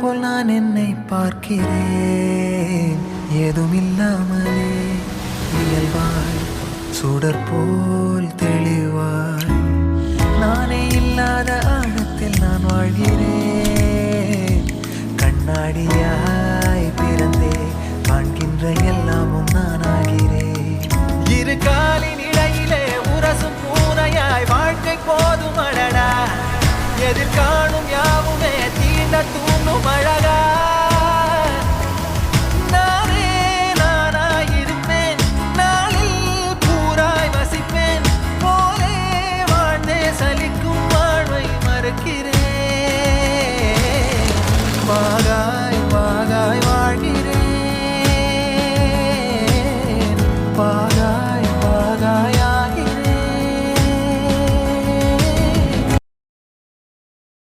போல் நான் என்னை பார்க்கிறேன். ஏதுமில்லாமலே இயல்பாய் சுடர் போல் தெளிவாய். நானே இல்லாத ஆழத்தில் நான் வாழ்கிறேன். கண்ணாடியாய் பிறந்தே காண்கின்ற எல்லாமும் நான் ஆகிறேன் இரு காலின் இடையிலே உரசும் பூனையாய் வாழ்க்கை போதும் அழடா எதிர்காணும் பாகாய் பாகாய் வாழ்கிறேன். பாகாய்